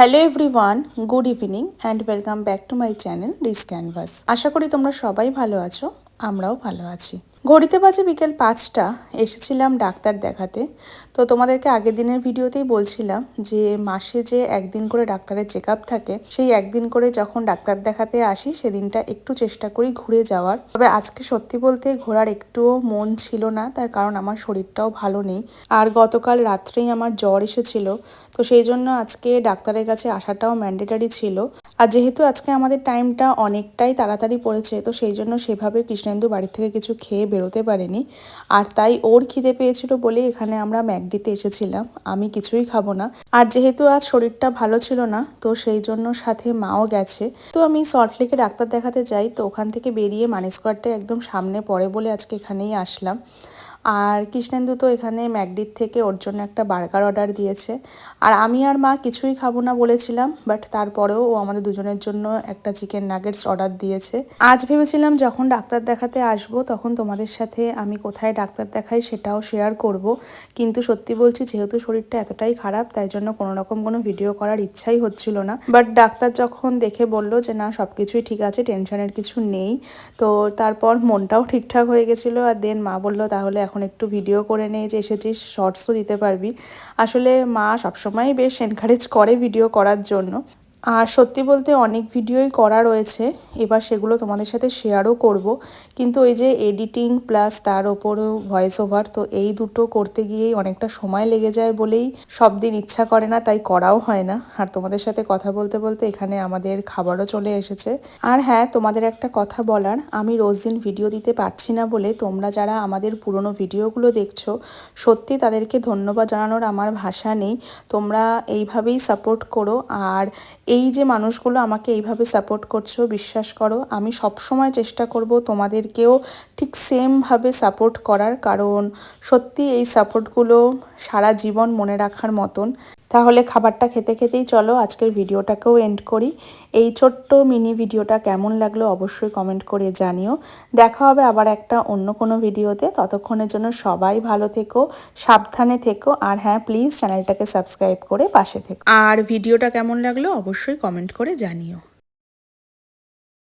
Hello everyone good evening and welcome back to my channel Rees canvas আশা করি তোমরা সবাই ভালো আছো, আমরাও ভালো আছি। ঘড়িতে বাজে বিকেল পাঁচটা, এসেছিলাম ডাক্তার দেখাতে। তো তোমাদেরকে আগের দিনের ভিডিওতেই বলছিলাম যে, মাসে যে একদিন করে ডাক্তারের চেক থাকে, সেই একদিন করে যখন ডাক্তার দেখাতে আসি, সেদিনটা একটু চেষ্টা করি ঘুরে যাওয়ার। তবে আজকে সত্যি বলতে ঘোরার একটুও মন ছিল না, তার কারণ আমার শরীরটাও ভালো নেই। আর গতকাল রাত্রেই আমার জ্বর এসেছিল, তো সেই জন্য আজকে ডাক্তারের কাছে আসাটাও ম্যান্ডেটারি ছিল। আর যেহেতু আজকে আমাদের টাইমটা অনেকটাই তাড়াতাড়ি পড়েছে, তো সেই জন্য সেভাবে কৃষ্ণেন্দু বাড়ি থেকে কিছু খেয়ে বেরোতে পারেনি। আর তাই ওর খিদে পেয়েছিল বলে এখানে আমরা ম্যাকডিতে এসেছিলাম। আমি কিছুই খাব না। আর যেহেতু আজ শরীরটা ভালো ছিল না, তো সেই জন্য সাথে মাও গেছে। তো আমি সল্টলেকে ডাক্তার দেখাতে যাই। তো ওখান থেকে বেরিয়ে মানি স্কোয়ারটা একদম সামনে পড়ে বলে আজকে এখানেই আসলাম। আর কৃষ্ণেন্দু তো এখানে ম্যাকডির থেকে ওর জন্য একটা বার্গার অর্ডার দিয়েছে। আর আমি আর মা কিছুই খাব না বলেছিলাম, বাট তারপরেও ও আমাদের দুজনের জন্য একটা চিকেন নাগেটস অর্ডার দিয়েছে। আজ ভেবেছিলাম যখন ডাক্তার দেখাতে আসব, তখন তোমাদের সাথে আমি কোথায় ডাক্তার দেখাই সেটাও শেয়ার করব। কিন্তু সত্যি বলছি, যেহেতু শরীরটা এতটাই খারাপ, তাই জন্য কোনো রকম কোনো ভিডিও করার ইচ্ছাই হচ্ছিল না। বাট ডাক্তার যখন দেখে বলল যে, না সব কিছুই ঠিক আছে টেনশনের কিছু নেই। তো তারপর মনটাও ঠিকঠাক হয়ে গেছিল। আর দেন মা বলল, তাহলে এখন একটু ভিডিও করে নেই যে এসেছিস শর্টসও দিতে পারবি। আসলে মা সবসময় বেশ এনকারেজ করে ভিডিও করার জন্য। আর সত্যি বলতে অনেক ভিডিওই করা রয়েছে, এবার সেগুলো তোমাদের সাথে শেয়ারও করব। কিন্তু ওই যে এডিটিং প্লাস তার ওপরও ভয়েস ওভার তো এই দুটো করতে গিয়েই অনেকটা সময় লেগে যায় বলেই সব দিন ইচ্ছা করে না, তাই করাও হয় না। আর তোমাদের সাথে কথা বলতে বলতে এখানে আমাদের খাবারও চলে এসেছে। আর হ্যাঁ তোমাদের একটা কথা বলার, আমি রোজ দিন ভিডিও দিতে পারছি না বলে তোমরা যারা আমাদের পুরনো ভিডিওগুলো দেখছ, সত্যি তাদেরকে ধন্যবাদ জানানোর আমার ভাষা নেই। তোমরা এইভাবেই সাপোর্ট করো। আর এই যে মানুষগুলো আমাকে এইভাবে সাপোর্ট করছ, বিশ্বাস করো, আমি সবসময় চেষ্টা করব তোমাদেরকেও ঠিক সেমভাবে সাপোর্ট করার। কারণ সত্যি এই সাপোর্টগুলো সারা জীবন মনে রাখার মতন। তাহলে খাবারটা খেতে খেতেই চলো, আজকের ভিডিওটাকেও এন্ড করি। এই ছোট্ট মিনি ভিডিওটা কেমন লাগল অবশ্যই কমেন্ট করে জানিও। দেখা হবে আবার একটা অন্য কোনো ভিডিওতে। ততক্ষণের জন্য সবাই ভালো থেকো, সাবধানে থেকো, আর হ্যাঁ প্লিজ চ্যানেলটাকে সাবস্ক্রাইব করে পাশে থেকো। আর ভিডিওটা কেমন লাগল অবশ্যই কমেন্ট করে জানিও।